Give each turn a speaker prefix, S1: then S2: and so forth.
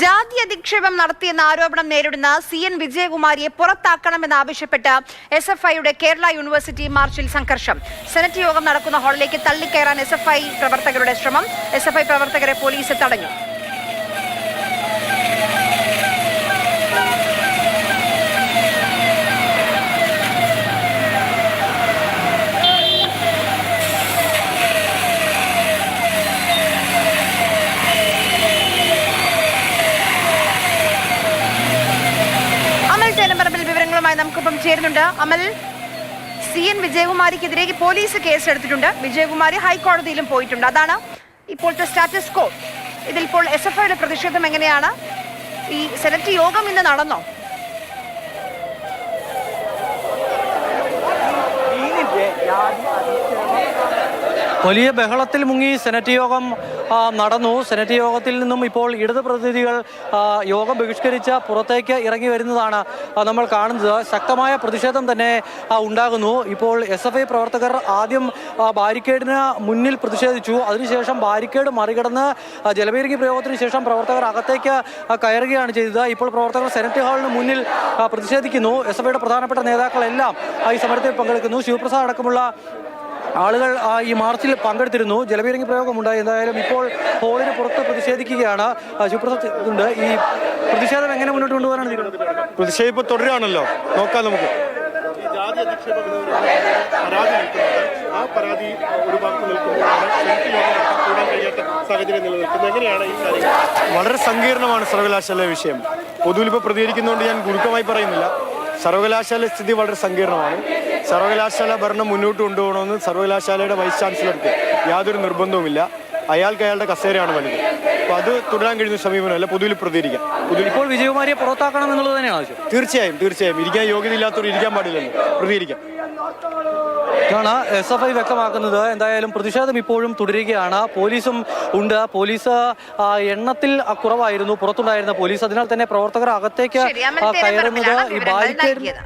S1: ജാതി അധിക്ഷേപം നടത്തിയെന്ന ആരോപണം നേരിടുന്ന സി എൻ വിജയകുമാരിയെ പുറത്താക്കണമെന്നാവശ്യപ്പെട്ട് എസ് എഫ് ഐയുടെ കേരള യൂണിവേഴ്സിറ്റി മാർച്ചിൽ സംഘർഷം. സെനറ്റ് യോഗം നടക്കുന്ന ഹാളിലേക്ക് തള്ളിക്കയറാൻ എസ് എഫ് ഐ പ്രവർത്തകരുടെ ശ്രമം. എസ് എഫ് ഐ പ്രവർത്തകരെ പോലീസ് തടഞ്ഞു അമൽ ചേനമ്പറമ്പിൽ വിവരങ്ങളുമായി നമുക്കിപ്പം ചേരുന്നുണ്ട്. അമൽ സി എൻ വിജയകുമാരിക്കെതിരെ പോലീസ് കേസെടുത്തിട്ടുണ്ട്. വിജയകുമാരി ഹൈക്കോടതിയിലും പോയിട്ടുണ്ട്. അതാണ് ഇപ്പോഴത്തെ സ്റ്റാറ്റസ് കോ. ഇതിൽ ഇപ്പോൾ എസ് എഫ് ഐയുടെ പ്രതിഷേധം എങ്ങനെയാണ്? ഈ സെനറ്റ് യോഗം ഇന്ന് നടന്നോ?
S2: വലിയ ബഹളത്തിൽ മുങ്ങി സെനറ്റ് യോഗം നടന്നു. സെനറ്റ് യോഗത്തിൽ നിന്നും ഇപ്പോൾ ഇടത് പ്രതിനിധികൾ യോഗം ബഹിഷ്കരിച്ച പുറത്തേക്ക് ഇറങ്ങി വരുന്നതാണ് നമ്മൾ കാണുന്നത്. ശക്തമായ പ്രതിഷേധം തന്നെ ഉണ്ടാകുന്നു. ഇപ്പോൾ എസ് എഫ് ഐ പ്രവർത്തകർ ആദ്യം ബാരിക്കേഡിന് മുന്നിൽ പ്രതിഷേധിച്ചു. അതിനുശേഷം ബാരിക്കേഡ് മറികടന്ന് ജലപീരങ്കി പ്രയോഗത്തിന് ശേഷം പ്രവർത്തകർ അകത്തേക്ക് കയറുകയാണ് ചെയ്തത്. ഇപ്പോൾ പ്രവർത്തകർ സെനറ്റ് ഹാളിന് മുന്നിൽ പ്രതിഷേധിക്കുന്നു. എസ് എഫ് ഐയുടെ പ്രധാനപ്പെട്ട നേതാക്കളെല്ലാം ഈ സമരത്തിൽ പങ്കെടുക്കുന്നു. ശിവപ്രസാദ് അടക്കമുള്ള ആളുകൾ ആ, ഈ മാർച്ചിൽ പങ്കെടുത്തിരുന്നു. ജലപീരങ്കി പ്രയോഗമുണ്ടായി. എന്തായാലും ഇപ്പോൾ ഹോളിന് പുറത്ത് പ്രതിഷേധിക്കുകയാണ്. ആ, ഉണ്ട്. ഈ പ്രതിഷേധം എങ്ങനെ മുന്നോട്ട് കൊണ്ടുപോകാനാണ്
S3: പ്രതിഷേധം ഇപ്പോൾ തുടരുകയാണല്ലോ. നോക്കാം നമുക്ക്.
S4: ഈ ജാതി അധിക്ഷേപ പരാതി നിൽക്കുന്നത് ആ പരാതി ഒരു ഭാഗത്ത് നിൽക്കുമ്പോഴാണ് സെനറ്റ് യോഗം നടത്താൻ കൂടാൻ കഴിയാത്ത സാഹചര്യം നിലനിൽക്കുന്നത് എങ്ങനെയാണ് ഈ കാര്യങ്ങൾ?
S3: വളരെ സങ്കീർണമാണ് സർവകലാശാല വിഷയം. പൊതുവിൽ ഇപ്പോൾ പ്രതികരിക്കുന്നതുകൊണ്ട് ഞാൻ ഗുരുക്കമായി പറയുന്നില്ല. സർവകലാശാല സ്ഥിതി വളരെ സങ്കീർണമാണ്. സർവകലാശാല ഭരണം മുന്നോട്ട് കൊണ്ടുപോകണമെന്ന് സർവകലാശാലയുടെ വൈസ് ചാൻസലർക്ക് യാതൊരു നിർബന്ധവുമില്ല. അയാൾക്ക് അയാളുടെ കസേരയാണ് വലുത്. അപ്പോൾ അത് തുടരാൻ കഴിയുന്ന സമീപനമല്ല പൊതുവിൽ പ്രതികരിക്കാം. പൊതുവിൽ
S2: ഇപ്പോൾ വിജയകുമാരിയെ പുറത്താക്കണം എന്നുള്ളത് തന്നെയാണ് ആവശ്യം?
S3: തീർച്ചയായും തീർച്ചയായും. ഇരിക്കാൻ യോഗ്യതയില്ലാത്തവർ ഇരിക്കാൻ പാടില്ലല്ലോ. പ്രതികരിക്കാം.
S2: ഇതാണ് എസ് എഫ് ഐ വ്യക്തമാക്കുന്നത്. എന്തായാലും പ്രതിഷേധം ഇപ്പോഴും തുടരുകയാണ്. പോലീസും ഉണ്ട്. പോലീസ് ആ, എണ്ണത്തിൽ കുറവായിരുന്നു. പുറത്തുണ്ടായിരുന്ന പോലീസ്. അതിനാൽ തന്നെ പ്രവർത്തകർ അകത്തേക്ക് കയറുന്നത് ഈ ബാരിക്കേഡ്